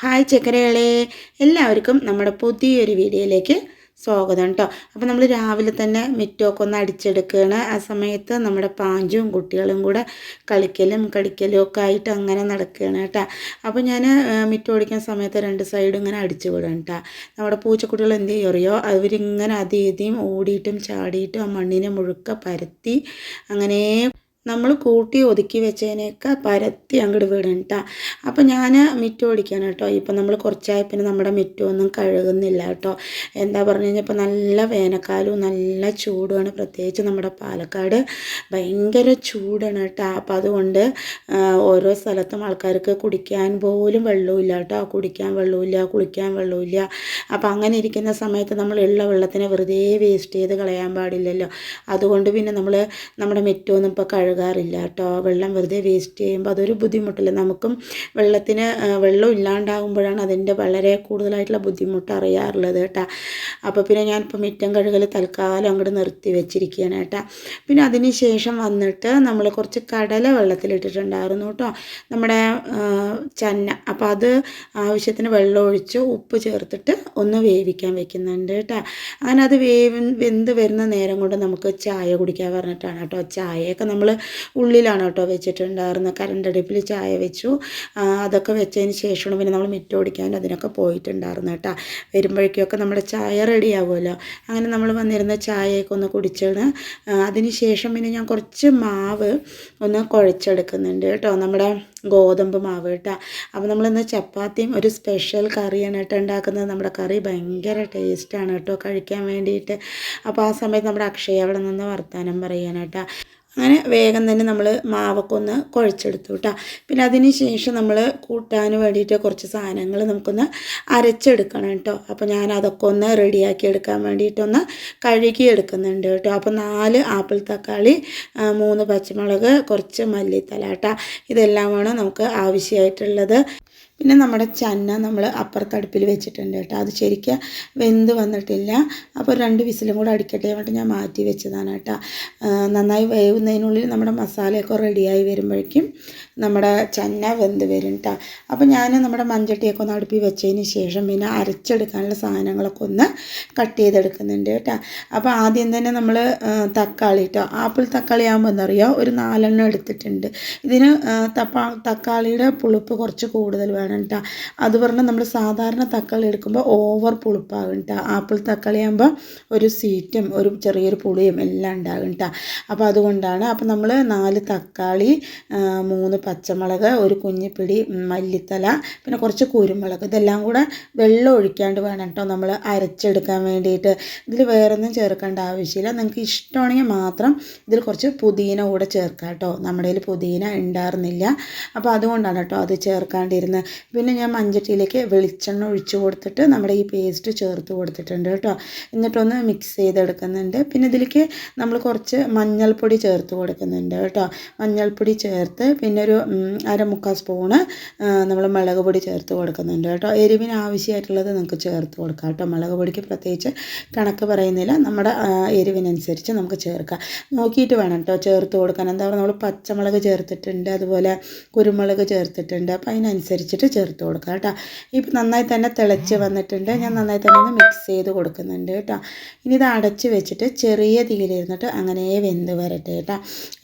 Hi ചക്കരകളെ. എല്ലാവർക്കും നമ്മുടെ പുതിയൊരു വീഡിയോയിലേക്ക് സ്വാഗതം കേട്ടോ അപ്പോൾ നമ്മൾ രാവിലെ തന്നെ മിറ്റമൊക്കെ ഒന്ന് അടിച്ചെടുക്കുകയാണ് ആ സമയത്ത് നമ്മുടെ പാഞ്ചും കുട്ടികളും കൂടെ കളിക്കലും കളിക്കലും ഒക്കെ ആയിട്ട് അങ്ങനെ നടക്കുകയാണ് കേട്ടോ അപ്പോൾ ഞാൻ മിറ്റം ഓടിക്കുന്ന സമയത്ത് രണ്ട് സൈഡും ഇങ്ങനെ അടിച്ചു വിടും കേട്ടോ നമ്മുടെ പൂച്ചക്കുട്ടികൾ എന്ത് ചെയ്യും അറിയോ അവരിങ്ങനെ അതീതിയും ഓടിയിട്ടും ചാടിയിട്ടും ആ മണ്ണിനെ മുഴുക്ക പരത്തി അങ്ങനെ നമ്മൾ കൂട്ടി ഒതുക്കി വെച്ചതിനെയൊക്കെ പരത്തി അങ്ങോട്ട് വീടും കേട്ടോ അപ്പോൾ ഞാൻ മിറ്റം ഓടിക്കാൻ കേട്ടോ ഇപ്പം നമ്മൾ കുറച്ചായി പിന്നെ നമ്മുടെ മിറ്റമൊന്നും കഴുകുന്നില്ല കേട്ടോ എന്താ പറഞ്ഞു കഴിഞ്ഞാൽ നല്ല വേനൽക്കാലവും നല്ല ചൂടുമാണ്. പ്രത്യേകിച്ച് നമ്മുടെ പാലക്കാട് ഭയങ്കര ചൂടാണ് കേട്ടോ അപ്പോൾ അതുകൊണ്ട് ഓരോ സ്ഥലത്തും ആൾക്കാർക്ക് കുടിക്കാൻ പോലും വെള്ളമില്ല കേട്ടോ കുടിക്കാൻ വെള്ളമില്ല കുളിക്കാൻ വെള്ളമില്ല അപ്പോൾ അങ്ങനെ ഇരിക്കുന്ന സമയത്ത് നമ്മൾ ഉള്ള വെള്ളത്തിനെ വെറുതെ വേസ്റ്റ് ചെയ്ത് കളയാൻ പാടില്ലല്ലോ. അതുകൊണ്ട് പിന്നെ നമ്മൾ നമ്മുടെ മിറ്റമൊന്നും ഇപ്പോൾ കഴുകുക കഴുകാറില്ല കേട്ടോ വെള്ളം വെറുതെ വേസ്റ്റ് ചെയ്യുമ്പോൾ അതൊരു ബുദ്ധിമുട്ടില്ല? നമുക്കും വെള്ളത്തിന് വെള്ളം ഇല്ലാണ്ടാകുമ്പോഴാണ് അതിന്റെ വളരെ കൂടുതലായിട്ടുള്ള ബുദ്ധിമുട്ട് അറിയാറുള്ളത് കേട്ടോ. അപ്പോൾ പിന്നെ ഞാനിപ്പോൾ മിറ്റം കഴുകൽ തൽക്കാലം അങ്ങോട്ട് നിർത്തി വെച്ചിരിക്കുകയാണ് കേട്ടോ. പിന്നെ അതിന് ശേഷം വന്നിട്ട് നമ്മൾ കുറച്ച് കടല വെള്ളത്തിലിട്ടിട്ടുണ്ടായിരുന്നു കേട്ടോ. നമ്മുടെ ചന്ന. അപ്പോൾ അത് ആവശ്യത്തിന് വെള്ളം ഒഴിച്ച് ഉപ്പ് ചേർത്തിട്ട് ഒന്ന് വേവിക്കാൻ വെക്കുന്നുണ്ട് കേട്ടോ. അങ്ങനെ അത് വേവ് വെന്ത് വരുന്ന നേരം കൊണ്ട് നമുക്ക് ചായ കുടിക്കാൻ പറഞ്ഞിട്ടാണ് കേട്ടോ. ചായയൊക്കെ നമ്മൾ ഉള്ളിലാണ് കേട്ടോ വെച്ചിട്ടുണ്ടായിരുന്നത്. കരണ്ട് അടുപ്പിൽ ചായ വെച്ചു. അതൊക്കെ വെച്ചതിന് ശേഷമാണ് പിന്നെ നമ്മൾ മിറ്റം ഓടിക്കാനും അതിനൊക്കെ പോയിട്ടുണ്ടായിരുന്നു കേട്ടോ. വരുമ്പോഴേക്കൊക്കെ നമ്മുടെ ചായ റെഡി ആവുമല്ലോ. അങ്ങനെ നമ്മൾ വന്നിരുന്ന ചായയൊക്കെ ഒന്ന് കുടിച്ചാണ്. അതിന് ശേഷം പിന്നെ ഞാൻ കുറച്ച് മാവ് ഒന്ന് കുഴച്ചെടുക്കുന്നുണ്ട് കേട്ടോ. നമ്മുടെ ഗോതമ്പ് മാവ് കേട്ടോ. അപ്പോൾ നമ്മളിന്ന് ചപ്പാത്തിയും ഒരു സ്പെഷ്യൽ കറിയാണ് കേട്ടോ ഉണ്ടാക്കുന്നത്. നമ്മുടെ കറി ഭയങ്കര ടേസ്റ്റാണ് കേട്ടോ കഴിക്കാൻ വേണ്ടിയിട്ട്. അപ്പോൾ ആ സമയത്ത് നമ്മുടെ അക്ഷയ അവിടെ നിന്ന് വർത്തമാനം പറയാനായിട്ടാ അങ്ങനെ വേഗം തന്നെ നമ്മൾ മാവൊക്കെ ഒന്ന് കുഴച്ചെടുത്തു കേട്ടോ പിന്നെ അതിന് ശേഷം നമ്മൾ കൂട്ടാൻ വേണ്ടിയിട്ട് കുറച്ച് സാധനങ്ങൾ നമുക്കൊന്ന് അരച്ചെടുക്കണം കേട്ടോ അപ്പോൾ ഞാൻ അതൊക്കെ ഒന്ന് റെഡിയാക്കി എടുക്കാൻ വേണ്ടിയിട്ടൊന്ന് കഴുകി എടുക്കുന്നുണ്ട് കേട്ടോ അപ്പോൾ നാല് ആപ്പിൾ തക്കാളി മൂന്ന് പച്ചമുളക് കുറച്ച് മല്ലിത്തല കേട്ടോ ഇതെല്ലാമാണ് നമുക്ക് ആവശ്യമായിട്ടുള്ളത് പിന്നെ നമ്മുടെ ചന്ന നമ്മൾ അപ്പുറത്തടുപ്പിൽ വെച്ചിട്ടുണ്ട് കേട്ടോ. അത് ശരിക്കും വെന്ത് വന്നിട്ടില്ല. അപ്പോൾ രണ്ട് വിസിലും കൂടെ അടിക്കട്ടെ വേണ്ടി ഞാൻ മാറ്റി വെച്ചതാണ് കേട്ടോ. നന്നായി വേവുന്നതിനുള്ളിൽ നമ്മുടെ മസാലയൊക്കെ റെഡിയായി വരുമ്പോഴേക്കും നമ്മുടെ ചന്ന വെന്ത് വരും കേട്ടോ. അപ്പോൾ ഞാൻ നമ്മുടെ മഞ്ചട്ടിയൊക്കെ ഒന്ന് അടുപ്പിൽ വെച്ചതിന് ശേഷം പിന്നെ അരച്ചെടുക്കാനുള്ള സാധനങ്ങളൊക്കെ ഒന്ന് കട്ട് ചെയ്തെടുക്കുന്നുണ്ട് കേട്ടോ. അപ്പോൾ ആദ്യം തന്നെ നമ്മൾ തക്കാളി കേട്ടോ. ആപ്പിൾ തക്കാളി ആകുമ്പോൾ എന്താ ഒരു നാലെണ്ണം എടുത്തിട്ടുണ്ട്. ഇതിന് തപ്പാ തക്കാളിയുടെ പുളിപ്പ് കുറച്ച് കൂടുതൽ വേണം. വേണം കേട്ടോ. അത് പറഞ്ഞാൽ നമ്മൾ സാധാരണ തക്കാളി എടുക്കുമ്പോൾ ഓവർ പുളിപ്പാകും കേട്ടോ. ആപ്പിൾ തക്കാളി ആകുമ്പോൾ ഒരു സീറ്റും ഒരു ചെറിയൊരു പുളിയും എല്ലാം ഉണ്ടാകും കേട്ടോ. അപ്പോൾ അതുകൊണ്ടാണ് അപ്പോൾ നമ്മൾ നാല് തക്കാളി മൂന്ന് പച്ചമുളക് ഒരു കുഞ്ഞിപ്പിടി മല്ലിത്തല പിന്നെ കുറച്ച് കുരുമുളക് ഇതെല്ലാം കൂടെ വെള്ളം ഒഴിക്കാണ്ട് വേണം കേട്ടോ നമ്മൾ അരച്ചെടുക്കാൻ വേണ്ടിയിട്ട്. ഇതിൽ വേറൊന്നും ചേർക്കേണ്ട ആവശ്യമില്ല. നിങ്ങൾക്ക് ഇഷ്ടമാണെങ്കിൽ മാത്രം ഇതിൽ കുറച്ച് പുതിന കൂടെ ചേർക്കാം കേട്ടോ. നമ്മുടെ കയ്യിൽ പുതിന ഉണ്ടായിരുന്നില്ല. അപ്പോൾ അതുകൊണ്ടാണ് കേട്ടോ അത് ചേർക്കാണ്ടിരുന്നത് പിന്നെ ഞാൻ മഞ്ചട്ടിയിലേക്ക് വെളിച്ചെണ്ണ ഒഴിച്ചു കൊടുത്തിട്ട് നമ്മുടെ ഈ പേസ്റ്റ് ചേർത്ത് കൊടുത്തിട്ടുണ്ട് കേട്ടോ. എന്നിട്ടൊന്ന് മിക്സ് ചെയ്തെടുക്കുന്നുണ്ട്. പിന്നെ ഇതിലേക്ക് നമ്മൾ കുറച്ച് മഞ്ഞൾപ്പൊടി ചേർത്ത് കൊടുക്കുന്നുണ്ട് കേട്ടോ. മഞ്ഞൾപ്പൊടി ചേർത്ത് പിന്നെ ഒരു അരമുക്കാൽ സ്പൂണ് നമ്മൾ മുളക് പൊടി ചേർത്ത് കൊടുക്കുന്നുണ്ട് കേട്ടോ. എരിവിന് ആവശ്യമായിട്ടുള്ളത് നമുക്ക് ചേർത്ത് കൊടുക്കാം കേട്ടോ. മുളക് പൊടിക്ക് പ്രത്യേകിച്ച് കണക്ക് പറയുന്നില്ല. നമ്മുടെ എരിവിനനുസരിച്ച് നമുക്ക് ചേർക്കാം. നോക്കിയിട്ട് വേണം കേട്ടോ ചേർത്ത് കൊടുക്കാൻ. എന്താ പറയുക നമ്മൾ പച്ചമുളക് ചേർത്തിട്ടുണ്ട് അതുപോലെ കുരുമുളക് ചേർത്തിട്ടുണ്ട്. അപ്പോൾ അതിനനുസരിച്ചിട്ട് ചേർത്ത് കൊടുക്കുക കേട്ടോ. ഇപ്പം നന്നായി തന്നെ തിളച്ച് വന്നിട്ടുണ്ട്. ഞാൻ നന്നായി തന്നെ ഒന്ന് മിക്സ് ചെയ്ത് കൊടുക്കുന്നുണ്ട് കേട്ടോ. ഇനി ഇത് അടച്ച് വെച്ചിട്ട് ചെറിയ തീയിലിരുന്നിട്ട് അങ്ങനെ വെന്ത് വരട്ടെ കേട്ടോ.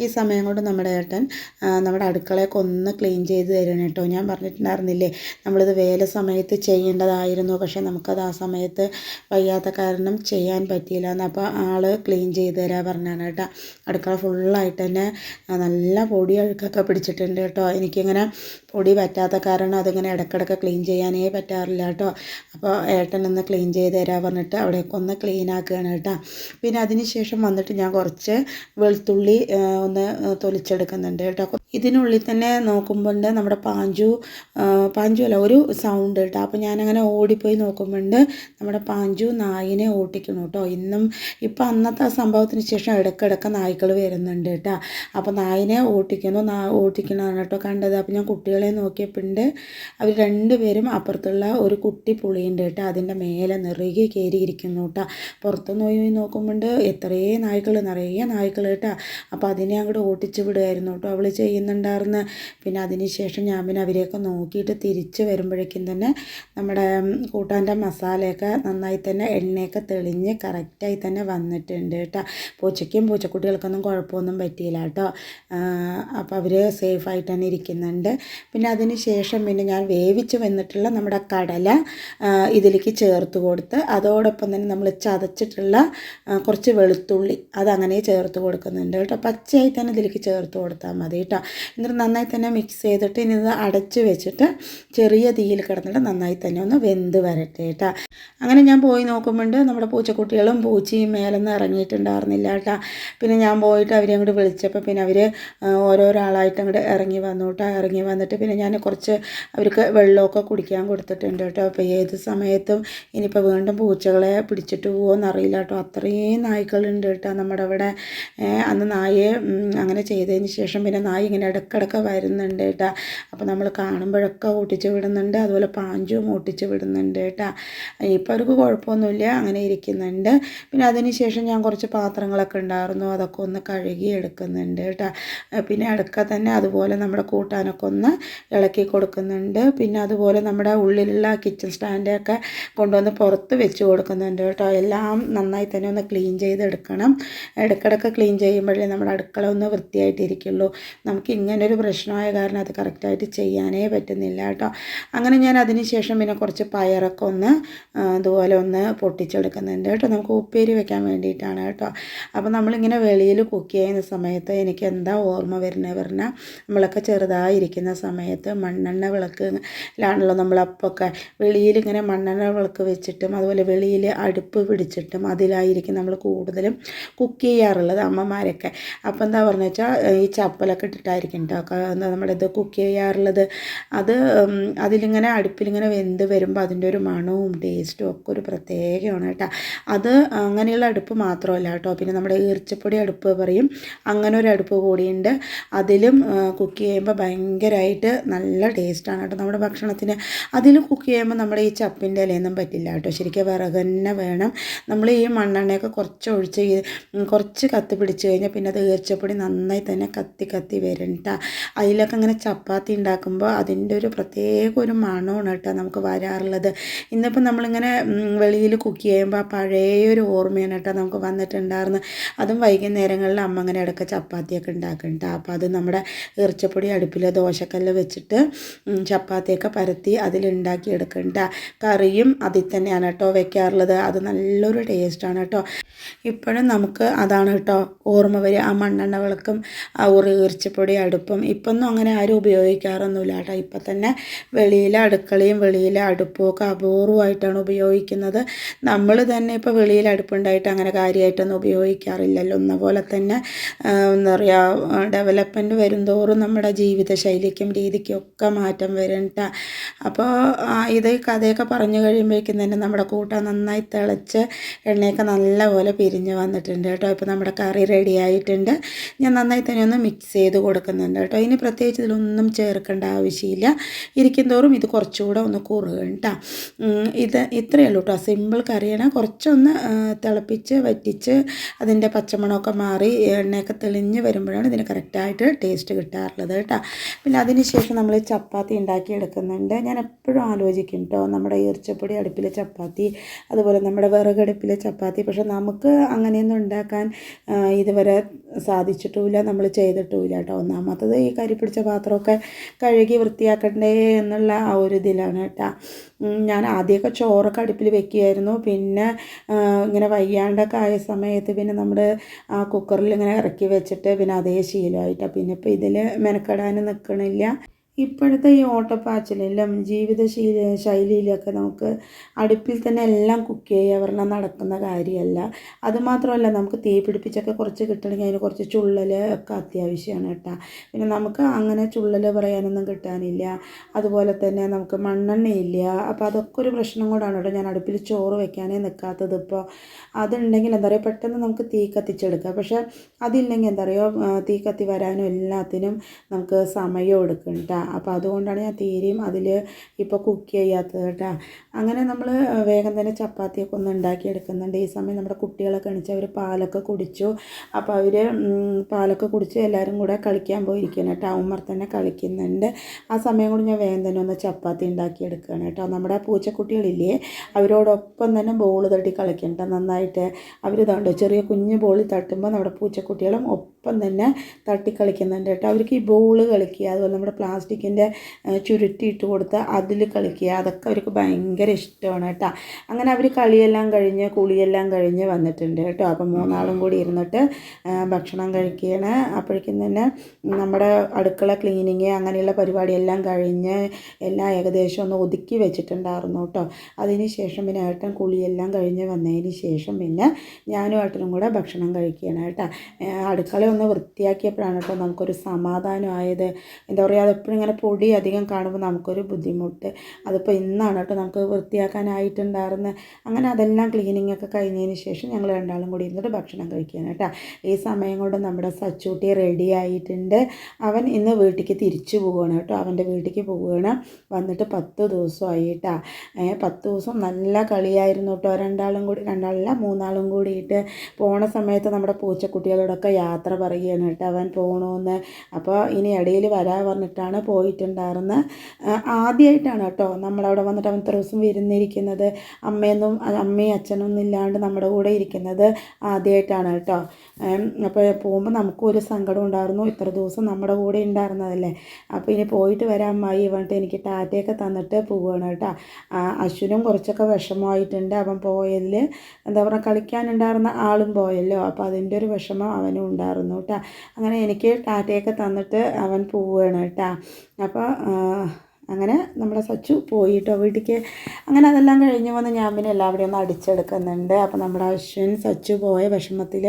ഈ സമയം കൊണ്ട് നമ്മുടെ ഏട്ടൻ നമ്മുടെ അടുക്കളയൊക്കെ ഒന്ന് ക്ലീൻ ചെയ്ത് തരണം കേട്ടോ. ഞാൻ പറഞ്ഞിട്ടുണ്ടായിരുന്നില്ലേ നമ്മളിത് വേല സമയത്ത് ചെയ്യേണ്ടതായിരുന്നു. പക്ഷേ നമുക്കത് ആ സമയത്ത് വയ്യാത്ത കാരണം ചെയ്യാൻ പറ്റിയില്ല എന്ന് അപ്പോൾ ആൾ ക്ലീൻ ചെയ്ത് തരാൻ പറഞ്ഞാണ് കേട്ടോ. അടുക്കള ഫുള്ളായിട്ട് തന്നെ നല്ല പൊടി അഴുക്കൊക്കെ പിടിച്ചിട്ടുണ്ട് കേട്ടോ. എനിക്കിങ്ങനെ പൊടി പറ്റാത്ത കാരണം അത് ഇങ്ങനെ ഇടയ്ക്കിടയ്ക്ക് ക്ലീൻ ചെയ്യാനേ പറ്റാറില്ല കേട്ടോ. അപ്പോൾ ഏട്ടൻ ഒന്ന് ക്ലീൻ ചെയ്ത് തരാൻ പറഞ്ഞിട്ട് അവിടെയൊക്കെ ഒന്ന് ക്ലീൻ ആക്കുകയാണ് കേട്ടോ. പിന്നെ അതിന് ശേഷം വന്നിട്ട് ഞാൻ കുറച്ച് വെളുത്തുള്ളി ഒന്ന് തൊലിച്ചെടുക്കുന്നുണ്ട് കേട്ടോ. ഇതിനുള്ളിൽ തന്നെ നോക്കുമ്പോൾ നമ്മുടെ പാഞ്ചു പാഞ്ചു അല്ല ഒരു സൗണ്ട് കേട്ടോ. അപ്പോൾ ഞാനങ്ങനെ ഓടിപ്പോയി നോക്കുമ്പോൾ നമ്മുടെ പാഞ്ചു നായിനെ ഓട്ടിക്കണം കേട്ടോ. ഇന്നും ഇപ്പം അന്നത്തെ ആ സംഭവത്തിന് ശേഷം ഇടയ്ക്കിടയ്ക്ക് നായ്ക്കൾ വരുന്നുണ്ട് കേട്ടോ. അപ്പോൾ നായിനെ ഓട്ടിക്കുന്നു നാ കേട്ടോ കണ്ടത്. അപ്പോൾ ഞാൻ കുട്ടികളെ നോക്കിയപ്പോൾ അവർ രണ്ടുപേരും അപ്പുറത്തുള്ള ഒരു കുട്ടി പുളിയുണ്ട് കേട്ടോ. അതിന്റെ മേലെ നിറുകി കയറിയിരിക്കുന്നു കേട്ടോ. പുറത്ത് നോയി നോക്കുമ്പോൾ എത്രയേ നായ്ക്കൾ നിറയെ നായ്ക്കൾ കേട്ടോ. അപ്പോൾ അതിനെ അങ്ങോട്ട് ഓട്ടിച്ച് വിടുമായിരുന്നു കേട്ടോ അവൾ ചെയ്യുന്നുണ്ടായിരുന്നു. പിന്നെ അതിന് ശേഷം ഞാൻ പിന്നെ അവരെയൊക്കെ നോക്കിയിട്ട് തിരിച്ച് വരുമ്പോഴേക്കും തന്നെ നമ്മുടെ കൂട്ടാന്റെ മസാലയൊക്കെ നന്നായി തന്നെ എണ്ണയൊക്കെ തെളിഞ്ഞ് കറക്റ്റായി തന്നെ വന്നിട്ടുണ്ട് കേട്ടോ. പൂച്ചയ്ക്കും പൂച്ചക്കുട്ടികൾക്കൊന്നും കുഴപ്പമൊന്നും പറ്റിയില്ല കേട്ടോ. അപ്പോൾ അവർ സേഫായിട്ട് തന്നെ ഇരിക്കുന്നുണ്ട്. പിന്നെ അതിന് ശേഷം പിന്നെ ഞാൻ വേവിച്ച് വന്നിട്ടുള്ള നമ്മുടെ കടല ഇതിലേക്ക് ചേർത്ത് കൊടുത്ത് അതോടൊപ്പം തന്നെ നമ്മൾ ചതച്ചിട്ടുള്ള കുറച്ച് വെളുത്തുള്ളി അതങ്ങനെ ചേർത്ത് കൊടുക്കുന്നുണ്ട് കേട്ടോ. പച്ചയായി തന്നെ ഇതിലേക്ക് ചേർത്ത് കൊടുത്താൽ മതി കേട്ടോ. എന്നിട്ട് നന്നായി തന്നെ മിക്സ് ചെയ്തിട്ട് ഇനി ഇത് അടച്ച് വെച്ചിട്ട് ചെറിയ തീയിൽ കിടന്നിട്ട് നന്നായി തന്നെ ഒന്ന് വെന്ത് വരട്ടെ കേട്ടോ. അങ്ങനെ ഞാൻ പോയി നോക്കുമ്പോൾ നമ്മുടെ പൂച്ചക്കുട്ടികളും പൂച്ചയും മേലൊന്നും ഇറങ്ങിയിട്ടുണ്ടായിരുന്നില്ല കേട്ടോ. പിന്നെ ഞാൻ പോയിട്ട് അവരെ അങ്ങോട്ട് വിളിച്ചപ്പോൾ പിന്നെ അവർ ഓരോരാളായിട്ട് അങ്ങോട്ട് ഇറങ്ങി വന്നു കേട്ടോ. ഇറങ്ങി വന്നിട്ട് പിന്നെ ഞാൻ കുറച്ച് അവർക്ക് വെള്ളമൊക്കെ കുടിക്കാൻ കൊടുത്തിട്ടുണ്ട് കേട്ടോ. അപ്പോൾ ഏത് സമയത്തും ഇനിയിപ്പോൾ വീണ്ടും പൂച്ചകളെ പിടിച്ചിട്ട് പോകുമെന്നറിയില്ല കേട്ടോ. അത്രയും നായ്ക്കളുണ്ട് കേട്ടോ നമ്മുടെ അവിടെ. അന്ന് നായയെ അങ്ങനെ ചെയ്തതിന് ശേഷം പിന്നെ നായ ഇങ്ങനെ ഇടക്കിടക്ക് വരുന്നുണ്ട് കേട്ടോ. അപ്പോൾ നമ്മൾ കാണുമ്പോഴൊക്കെ ഓട്ടിച്ച് വിടുന്നുണ്ട്. അതുപോലെ പാഞ്ചും ഓട്ടിച്ച് വിടുന്നുണ്ട് കേട്ടോ. ഇപ്പോൾ അവർക്ക് കുഴപ്പമൊന്നുമില്ല അങ്ങനെ ഇരിക്കുന്നുണ്ട്. പിന്നെ അതിന് ശേഷം ഞാൻ കുറച്ച് പാത്രങ്ങളൊക്കെ ഉണ്ടായിരുന്നു. അതൊക്കെ ഒന്ന് കഴുകി എടുക്കുന്നുണ്ട് കേട്ടോ. പിന്നെ അടുക്ക തന്നെ അതുപോലെ നമ്മുടെ കൂട്ടാനൊക്കെ ഒന്ന് ഇളക്കി കൊടുക്കുന്നുണ്ട്. പിന്നെ അതുപോലെ നമ്മുടെ ഉള്ളിലുള്ള കിച്ചൺ സ്റ്റാൻഡൊക്കെ കൊണ്ടുവന്ന് പുറത്ത് വെച്ച് കൊടുക്കുന്നുണ്ട് കേട്ടോ. എല്ലാം നന്നായി തന്നെ ഒന്ന് ക്ലീൻ ചെയ്തെടുക്കണം ഇടയ്ക്കിടയ്ക്ക് ക്ലീൻ ചെയ്യുമ്പോഴേ നമ്മുടെ അടുക്കള ഒന്ന് വൃത്തിയായിട്ടിരിക്കുള്ളൂ. നമുക്ക് ഇങ്ങനൊരു പ്രശ്നമായ കാരണം അത് കറക്റ്റായിട്ട് ചെയ്യാനേ പറ്റുന്നില്ല കേട്ടോ. അങ്ങനെ ഞാൻ അതിന് ശേഷം പിന്നെ കുറച്ച് പയറൊക്കെ ഒന്ന് അതുപോലെ ഒന്ന് പൊട്ടിച്ചെടുക്കുന്നുണ്ട് കേട്ടോ. നമുക്ക് ഉപ്പേരി വെക്കാൻ വേണ്ടിയിട്ടാണ് കേട്ടോ. അപ്പോൾ നമ്മളിങ്ങനെ വെളിയിൽ കുക്ക് ചെയ്യുന്ന സമയത്ത് എനിക്ക് എന്താ ഓർമ്മ വരുന്നത് പറഞ്ഞാൽ നമ്മളൊക്കെ ചെറുതായിരിക്കുന്ന സമയത്ത് മണ്ണെണ്ണ വിളക്കിലാണല്ലോ നമ്മളപ്പൊക്കെ വെളിയിൽ ഇങ്ങനെ മണ്ണെണ്ണ വിളക്ക് വെച്ചിട്ടും അതുപോലെ വെളിയിൽ അടുപ്പ് പിടിച്ചിട്ടും അതിലായിരിക്കും നമ്മൾ കൂടുതലും കുക്ക് ചെയ്യാറുള്ളത് അമ്മമാരൊക്കെ. അപ്പം എന്താ പറഞ്ഞു വെച്ചാൽ ഈ ചപ്പലൊക്കെ ഇട്ടിട്ടായിരിക്കും കേട്ടോ നമ്മുടെ ഇത് കുക്ക് ചെയ്യാറുള്ളത്. അത് അതിലിങ്ങനെ അടുപ്പിലിങ്ങനെ വെന്ത് വരുമ്പോൾ അതിന്റെ ഒരു മണവും ടേസ്റ്റും ഒക്കെ ഒരു പ്രത്യേകമാണ് കേട്ടോ അത് അങ്ങനെയുള്ള അടുപ്പ് മാത്രമല്ല കേട്ടോ പിന്നെ നമ്മുടെ ഈർച്ചപ്പൊടി അടുപ്പ് പറയും. അങ്ങനെ ഒരു അടുപ്പ് കൂടിയുണ്ട്. അതിലും കുക്ക് ചെയ്യുമ്പോൾ ഭയങ്കരമായിട്ട് നല്ല ടേസ്റ്റാണ് കേട്ടോ. നമ്മുടെ ഭക്ഷണത്തിന് അതിൽ കുക്ക് ചെയ്യുമ്പോൾ നമ്മുടെ ഈ ചപ്പിന്റെ ഇലയൊന്നും പറ്റില്ല കേട്ടോ. ശരിക്കും വിറക് തന്നെ വേണം. നമ്മൾ ഈ മണ്ണെണ്ണയൊക്കെ കുറച്ച് ഒഴിച്ച് കുറച്ച് കത്തി പിടിച്ച് കഴിഞ്ഞാൽ പിന്നെ അത് ഈർച്ചപ്പൊടി നന്നായി തന്നെ കത്തി കത്തി വരും കേട്ടോ അതിലൊക്കെ ഇങ്ങനെ ചപ്പാത്തി ഉണ്ടാക്കുമ്പോൾ അതിന്റെ ഒരു പ്രത്യേക ഒരു മണമാണ് കേട്ടോ നമുക്ക് വരാറുള്ളത്. ഇന്നിപ്പോൾ നമ്മളിങ്ങനെ വെളിയിൽ കുക്ക് ചെയ്യുമ്പോൾ ആ പഴയൊരു ഓർമ്മയാണ് കേട്ടോ നമുക്ക് വന്നിട്ടുണ്ടായിരുന്നു അതും വൈകുന്നേരങ്ങളിൽ അമ്മ അങ്ങനെ ഇടയ്ക്ക് ചപ്പാത്തിയൊക്കെ ഉണ്ടാക്കുന്നുണ്ട് അപ്പോൾ അത് നമ്മുടെ ഇറച്ചപ്പൊടി അടുപ്പിൽ ദോശക്കല്ല് വെച്ചിട്ട് ചപ്പാത്തിയൊക്കെ പരത്തി അതിലുണ്ടാക്കി എടുക്കുന്നുണ്ട് കറിയും അതിൽ തന്നെയാണ് കേട്ടോ വെക്കാറുള്ളത്. അത് നല്ലൊരു ടേസ്റ്റാണ് കേട്ടോ. ഇപ്പോഴും നമുക്ക് അതാണ് കേട്ടോ ഓർമ്മ വരിക. ആ മണ്ണെണ്ണ വിളക്കും ആ ഒരു ഈർച്ചപ്പൊടി അടുപ്പും ഇപ്പൊന്നും അങ്ങനെ ആരും ഉപയോഗിക്കാറൊന്നുമില്ല കേട്ടോ. ഇപ്പം തന്നെ വെളിയിലെ അടുക്കളയും വെളിയിലെ അടുപ്പും ഒക്കെ അപൂർവമായിട്ടാണ് ഉപയോഗിക്കുന്നത്. നമ്മൾ തന്നെ ഇപ്പോൾ വെളിയിൽ അടുപ്പുണ്ടായിട്ട് അങ്ങനെ കാര്യമായിട്ടൊന്നും ഉപയോഗിക്കാറില്ലല്ലോ. എന്ന പോലെ തന്നെ എന്താ പറയുക ഡെവലപ്മെന്റ് വരുംതോറും നമ്മുടെ ജീവിതശൈലിക്കും രീതിക്കും ഒക്കെ മാറ്റം വരണ്ട അപ്പോൾ ഇത് കഥയൊക്കെ പറഞ്ഞു കഴിയുമ്പോഴേക്കും തന്നെ നമ്മുടെ കൂട്ടം നന്നായി തിളച്ച് എണ്ണയൊക്കെ നല്ലപോലെ പിരിഞ്ഞ് വന്നിട്ടുണ്ട് കേട്ടോ. ഇപ്പോൾ നമ്മുടെ കറി റെഡി ആയിട്ടുണ്ട്. ഞാൻ നന്നായി തന്നെ ഒന്ന് മിക്സ് ചെയ്ത് കൊടുക്കുന്നുണ്ട് കേട്ടോ. ഇനി പ്രത്യേകിച്ച് ഇതിലൊന്നും ചേർക്കേണ്ട ആവശ്യമില്ല. ഇരിക്കും തോറും ഇത് കുറച്ചുകൂടെ ഒന്ന് കുറുകും കേട്ടോ. ഇത് ഇത്രയേ ഉള്ളൂ കേട്ടോ. സിമ്പിൾ കറിയാണ്. കുറച്ചൊന്ന് തിളപ്പിച്ച് വറ്റിച്ച് അതിന്റെ പച്ചമണമൊക്കെ മാറി എണ്ണയൊക്കെ തെളിഞ്ഞ് വരുമ്പോഴാണ് ഇതിന് കറക്റ്റായിട്ട് ടേസ്റ്റ് കിട്ടാറുള്ളത് കേട്ടോ. പിന്നെ അതിന് ശേഷം നമ്മൾ ചപ്പാത്തി ഉണ്ടാക്കി എടുക്കുന്നുണ്ട് ഞാൻ എപ്പോഴും ആലോചിക്കും കേട്ടോ നമ്മുടെ ഈർച്ചപ്പൊടി അടുപ്പിലെ ചപ്പാത്തി അതുപോലെ നമ്മുടെ വിറകടുപ്പിലെ ചപ്പാത്തി. പക്ഷെ നമുക്ക് അങ്ങനെയൊന്നും ഉണ്ടാക്കാൻ ഇതുവരെ സാധിച്ചിട്ടുമില്ല നമ്മൾ ചെയ്തിട്ടുമില്ല കേട്ടോ ഒന്നാമത്തത് ഈ കരി പിടിച്ച പാത്രമൊക്കെ കഴുകി വൃത്തിയാക്കണ്ടേ എന്നുള്ള ആ ഒരു ഇതിലാണ് കേട്ടോ ഞാൻ ആദ്യമൊക്കെ ചോറൊക്കെ അടുപ്പിൽ വെക്കുമായിരുന്നു പിന്നെ ഇങ്ങനെ വയ്യാണ്ടൊക്കെ ആയ സമയത്ത് പിന്നെ നമ്മൾ ആ കുക്കറിൽ ഇങ്ങനെ ഇറക്കി വെച്ചിട്ട് പിന്നെ അതേ ശീലമായിട്ടാണ് പിന്നെ ഇപ്പോൾ ഇതിൽ മെനക്കെടാൻ നിൽക്കണില്ല. ഇപ്പോഴത്തെ ഈ ഓട്ടപ്പാച്ചിലെല്ലാം ജീവിതശീല ശൈലിയിലൊക്കെ നമുക്ക് അടുപ്പിൽ തന്നെ എല്ലാം കുക്ക് ചെയ്യുക പറഞ്ഞാൽ നടക്കുന്ന കാര്യമല്ല. അതുമാത്രമല്ല നമുക്ക് തീ പിടിപ്പിച്ചൊക്കെ കുറച്ച് കിട്ടണമെങ്കിൽ അതിന് കുറച്ച് ചുള്ളൽ ഒക്കെ അത്യാവശ്യമാണ് കേട്ടോ. പിന്നെ നമുക്ക് അങ്ങനെ ചുള്ളൽ പറയാനൊന്നും കിട്ടാനില്ല. അതുപോലെ തന്നെ നമുക്ക് മണ്ണെണ്ണയില്ല. അപ്പോൾ അതൊക്കെ ഒരു പ്രശ്നം കൂടാണ് കേട്ടോ ഞാൻ അടുപ്പിൽ ചോറ് വെക്കാനേ നിൽക്കാത്തത് ഇപ്പോൾ അതുണ്ടെങ്കിൽ എന്താ പറയുക പെട്ടെന്ന് നമുക്ക് തീ കത്തിച്ചെടുക്കാം. പക്ഷേ അതില്ലെങ്കിൽ എന്താ പറയുക തീ കത്തി വരാനും എല്ലാത്തിനും നമുക്ക് സമയം എടുക്കും കേട്ടോ. അപ്പോൾ അതുകൊണ്ടാണ് ഞാൻ തീരെയും അതിൽ ഇപ്പോൾ കുക്ക് ചെയ്യാത്തത് കേട്ടോ. അങ്ങനെ നമ്മൾ വേഗം തന്നെ ചപ്പാത്തിയൊക്കെ ഒന്ന് ഉണ്ടാക്കിയെടുക്കുന്നുണ്ട്. ഈ സമയം നമ്മുടെ കുട്ടികളൊക്കെ എണിച്ച് അവർ പാലൊക്കെ കുടിച്ചു. അപ്പോൾ അവർ പാലൊക്കെ കുടിച്ച് എല്ലാവരും കൂടെ കളിക്കാൻ പോയിരിക്കുകയാണ് കേട്ടോ. ഉമ്മർ തന്നെ കളിക്കുന്നുണ്ട്. ആ സമയം കൂടി ഞാൻ വേഗം തന്നെ ഒന്ന് ചപ്പാത്തി ഉണ്ടാക്കിയെടുക്കുകയാണ് കേട്ടോ. നമ്മുടെ പൂച്ചക്കുട്ടികളില്ലേ അവരോടൊപ്പം തന്നെ ബോൾ തട്ടി കളിക്കണ്ട നന്നായിട്ട്. അവർ ഇതുണ്ട് ചെറിയ കുഞ്ഞ് ബോളിൽ തട്ടുമ്പോൾ നമ്മുടെ പൂച്ചക്കുട്ടികളും തന്നെ തട്ടി കളിക്കുന്നുണ്ട് കേട്ടോ. അവർക്ക് ഈ ബോൾ കളിക്കുക അതുപോലെ നമ്മുടെ പ്ലാസ്റ്റിക്കിന്റെ ചുരുട്ടിയിട്ട് കൊടുത്ത് അതിൽ കളിക്കുക അതൊക്കെ അവർക്ക് ഭയങ്കര ഇഷ്ടമാണ് കേട്ടോ. അങ്ങനെ അവർ കളിയെല്ലാം കഴിഞ്ഞ് കുളിയെല്ലാം കഴിഞ്ഞ് വന്നിട്ടുണ്ട് കേട്ടോ. അപ്പം മൂന്നാളും കൂടി ഇരുന്നിട്ട് ഭക്ഷണം കഴിക്കുകയാണ്. അപ്പോഴേക്കും തന്നെ നമ്മുടെ അടുക്കള ക്ലീനിങ് അങ്ങനെയുള്ള പരിപാടിയെല്ലാം കഴിഞ്ഞ് എല്ലാം ഏകദേശം ഒന്ന് ഒതുക്കി വെച്ചിട്ടുണ്ടായിരുന്നു കേട്ടോ. അതിന് ശേഷം പിന്നെ ഏട്ടൻ കുളിയെല്ലാം കഴിഞ്ഞ് വന്നതിന് ശേഷം പിന്നെ ഞാനും ഏട്ടനും കൂടെ ഭക്ഷണം കഴിക്കുകയാണ് കേട്ടോ. അടുക്കള ഒന്ന് വൃത്തിയാക്കിയപ്പോഴാണ് കേട്ടോ നമുക്കൊരു സമാധാനമായത് എന്താ പറയുക അതെപ്പോഴും ഇങ്ങനെ പൊടി അധികം കാണുമ്പോൾ നമുക്കൊരു ബുദ്ധിമുട്ട്. അതിപ്പോൾ ഇന്നാണ് കേട്ടോ നമുക്ക് വൃത്തിയാക്കാനായിട്ടുണ്ടായിരുന്നത് അങ്ങനെ അതെല്ലാം ക്ലീനിങ് ഒക്കെ കഴിഞ്ഞതിന് ശേഷം ഞങ്ങൾ രണ്ടാളും കൂടി ഇരുന്നിട്ട് ഭക്ഷണം കഴിക്കുകയാണ് കേട്ടോ. ഈ സമയം കൊണ്ട് നമ്മുടെ സച്ചൂട്ടി റെഡി ആയിട്ടുണ്ട്. അവൻ ഇന്ന് വീട്ടിലേക്ക് തിരിച്ചു പോവുകയാണ് കേട്ടോ. അവന്റെ വീട്ടിലേക്ക് പോവുകയാണ് വന്നിട്ട് പത്ത് ദിവസമായിട്ടാ പത്ത് ദിവസം നല്ല കളിയായിരുന്നു കേട്ടോ. രണ്ടാളും കൂടി രണ്ടാളല്ല മൂന്നാളും കൂടിയിട്ട് പോണ സമയത്ത് നമ്മുടെ പൂച്ചക്കുട്ടികളോടൊക്കെ യാത്ര പറയുകയാണ് കേട്ടോ അവൻ പോകണമെന്ന് അപ്പോൾ ഇനി ഇടയിൽ വരാ പറഞ്ഞിട്ടാണ് പോയിട്ടുണ്ടായിരുന്നത് ആദ്യമായിട്ടാണ് കേട്ടോ നമ്മളവിടെ വന്നിട്ട് അവൻ ഇത്ര ദിവസം വിരുന്നിരിക്കുന്നത്. അമ്മയൊന്നും അമ്മയും അച്ഛനൊന്നും ഇല്ലാണ്ട് നമ്മുടെ കൂടെ ഇരിക്കുന്നത് ആദ്യമായിട്ടാണ് കേട്ടോ. അപ്പോൾ പോകുമ്പോൾ നമുക്കും ഒരു സങ്കടം ഉണ്ടായിരുന്നു. ഇത്ര ദിവസം നമ്മുടെ കൂടെ ഉണ്ടായിരുന്നതല്ലേ. അപ്പോൾ ഇനി പോയിട്ട് വരാൻ അമ്മായി പറഞ്ഞിട്ട് എനിക്ക് ടാറ്റയൊക്കെ തന്നിട്ട് പോവുകയാണ് കേട്ടോ. അശ്വിനും കുറച്ചൊക്കെ വിഷമമായിട്ടുണ്ട് അവൻ പോയതിൽ എന്താ പറയുക കളിക്കാനുണ്ടായിരുന്ന ആളും പോയല്ലോ. അപ്പോൾ അതിന്റെ ഒരു വിഷമം അവനും ഉണ്ടായിരുന്നു. കേട്ടോ അങ്ങനെ എനിക്ക് ടാറ്റയൊക്കെ തന്നിട്ട് അവൻ പോവുകയാണ് കേട്ടോ. അപ്പോൾ അങ്ങനെ നമ്മുടെ സച്ചു പോയി പോയിട്ടോ വീട്ടിലേക്ക് അങ്ങനെ അതെല്ലാം കഴിഞ്ഞ് വന്ന് ഞാൻ പിന്നെ എല്ലാവരെയും ഒന്ന് അടിച്ചെടുക്കുന്നുണ്ട്. അപ്പോൾ നമ്മുടെ അശ്വിൻ സച്ചു പോയ വിഷമത്തിൽ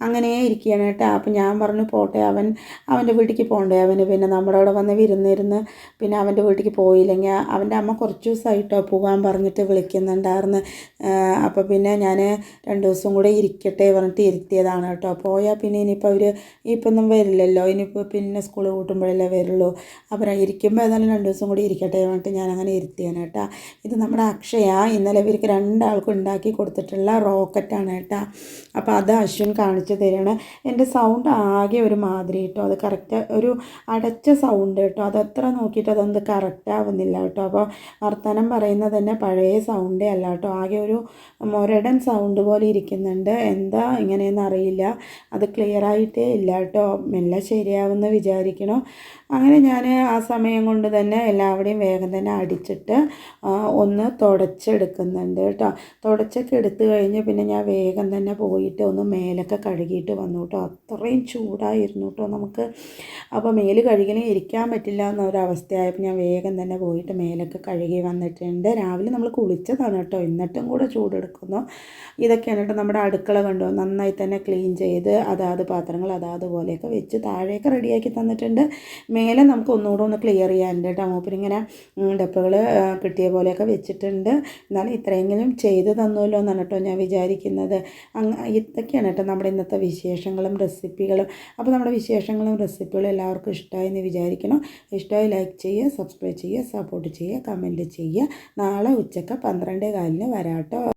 അങ്ങനെ ഇരിക്കുകയാണ് കേട്ടോ. അപ്പം ഞാൻ പറഞ്ഞു പോട്ടെ അവൻ അവന്റെ വീട്ടിലേക്ക് പോകണ്ടേ. അവന് പിന്നെ നമ്മുടെ അവിടെ വന്ന് വിരുന്നിരുന്ന് പിന്നെ അവന്റെ വീട്ടിലേക്ക് പോയില്ലെങ്കിൽ അവന്റെ അമ്മ കുറച്ച് ദിവസമായിട്ടോ പോകാൻ പറഞ്ഞിട്ട് വിളിക്കുന്നുണ്ടായിരുന്നു. അപ്പോൾ പിന്നെ ഞാൻ രണ്ട് ദിവസം കൂടെ ഇരിക്കട്ടെ പറഞ്ഞിട്ട് ഇരുത്തിയതാണ് കേട്ടോ. പോയാൽ പിന്നെ ഇനിയിപ്പോൾ അവർ ഇപ്പം ഒന്നും വരില്ലല്ലോ. ഇനിയിപ്പോൾ പിന്നെ സ്കൂൾ കൂട്ടുമ്പോഴല്ലേ വരുള്ളൂ. അപ്പോൾ ഇരിക്കുമ്പോൾ ഏതായാലും രണ്ട് ദിവസം കൂടി ഇരിക്കട്ടെ പറഞ്ഞിട്ട് ഞാൻ അങ്ങനെ ഇരുത്തിയാണ് കേട്ടോ. ഇത് നമ്മുടെ അക്ഷയ. ഇന്നലെ ഇവർക്ക് രണ്ടാൾക്കും ഉണ്ടാക്കി കൊടുത്തിട്ടുള്ള റോക്കറ്റാണ് കേട്ടോ. അപ്പോൾ അത് അശ്വിൻ കാണിച്ചു കാണിച്ചു തരികയാണ്. എന്റെ സൗണ്ട് ആകെ ഒരു മാതിരി കേട്ടോ. അത് കറക്റ്റ് ഒരു അടച്ച സൗണ്ട് കേട്ടോ. അത് എത്ര നോക്കിയിട്ട് അതൊന്ന് കറക്റ്റ് ആവുന്നില്ല കേട്ടോ. അപ്പോൾ വർത്തമാനം പറയുന്നത് തന്നെ പഴയ സൗണ്ടേ അല്ല കേട്ടോ. ആകെ ഒരു മൊരടൻ സൗണ്ട് പോലെ ഇരിക്കുന്നുണ്ട്. എന്താ ഇങ്ങനെയെന്ന് അറിയില്ല. അത് ക്ലിയർ ആയിട്ടേ ഇല്ല കേട്ടോ. മെല്ലെ ശരിയാവുമെന്ന് വിചാരിക്കണം. അങ്ങനെ ഞാൻ ആ സമയം കൊണ്ട് തന്നെ എല്ലാവരുടെയും വേഗം തന്നെ അടിച്ചിട്ട് ഒന്ന് തുടച്ചെടുക്കുന്നുണ്ട് കേട്ടോ. തുടച്ചൊക്കെ എടുത്തു കഴിഞ്ഞ് പിന്നെ ഞാൻ വേഗം തന്നെ പോയിട്ട് ഒന്ന് മേലൊക്കെ കഴുകിയിട്ട് വന്നു കേട്ടോ. അത്രയും ചൂടായിരുന്നു കേട്ടോ നമുക്ക്. അപ്പോൾ മേൽ കഴുകലും ഇരിക്കാൻ പറ്റില്ല എന്നൊരവസ്ഥയായപ്പോൾ ഞാൻ വേഗം തന്നെ പോയിട്ട് മേലൊക്കെ കഴുകി വന്നിട്ടുണ്ട്. രാവിലെ നമ്മൾ കുളിച്ചതാണ് കേട്ടോ. എന്നിട്ടും കൂടെ ചൂടെടുക്കുന്നു. ഇതൊക്കെയാണ് കേട്ടോ നമ്മുടെ അടുക്കള കണ്ടു. നന്നായി തന്നെ ക്ലീൻ ചെയ്ത് അതാത് പാത്രങ്ങൾ അതാത് പോലെയൊക്കെ വെച്ച് താഴെയൊക്കെ റെഡിയാക്കി തന്നിട്ടുണ്ട്. മേലെ നമുക്ക് ഒന്നുകൂടെ ഒന്ന് ക്ലിയർ ചെയ്യാനുണ്ട് കേട്ടോ. മൂപ്പരിങ്ങനെ ഡപ്പകൾ കിട്ടിയ പോലെയൊക്കെ വെച്ചിട്ടുണ്ട്. എന്നാലും ഇത്രയെങ്കിലും ചെയ്ത് തന്നുമല്ലോ എന്നാണ് കേട്ടോ ഞാൻ വിചാരിക്കുന്നത്. അങ്ങ് ഇതൊക്കെയാണ് കേട്ടോ നമ്മുടെ ഇന്നത്തെ വിശേഷങ്ങളും റെസിപ്പികളും. അപ്പോൾ നമ്മുടെ വിശേഷങ്ങളും റെസിപ്പികളും എല്ലാവർക്കും ഇഷ്ടമായി എന്ന് വിചാരിക്കണം ഇഷ്ടമായി ലൈക്ക് ചെയ്യുക സബ്സ്ക്രൈബ് ചെയ്യുക സപ്പോർട്ട് ചെയ്യുക കമന്റ് ചെയ്യുക. നാളെ ഉച്ചയ്ക്ക് പന്ത്രണ്ട് കാലിന് വരാട്ടോ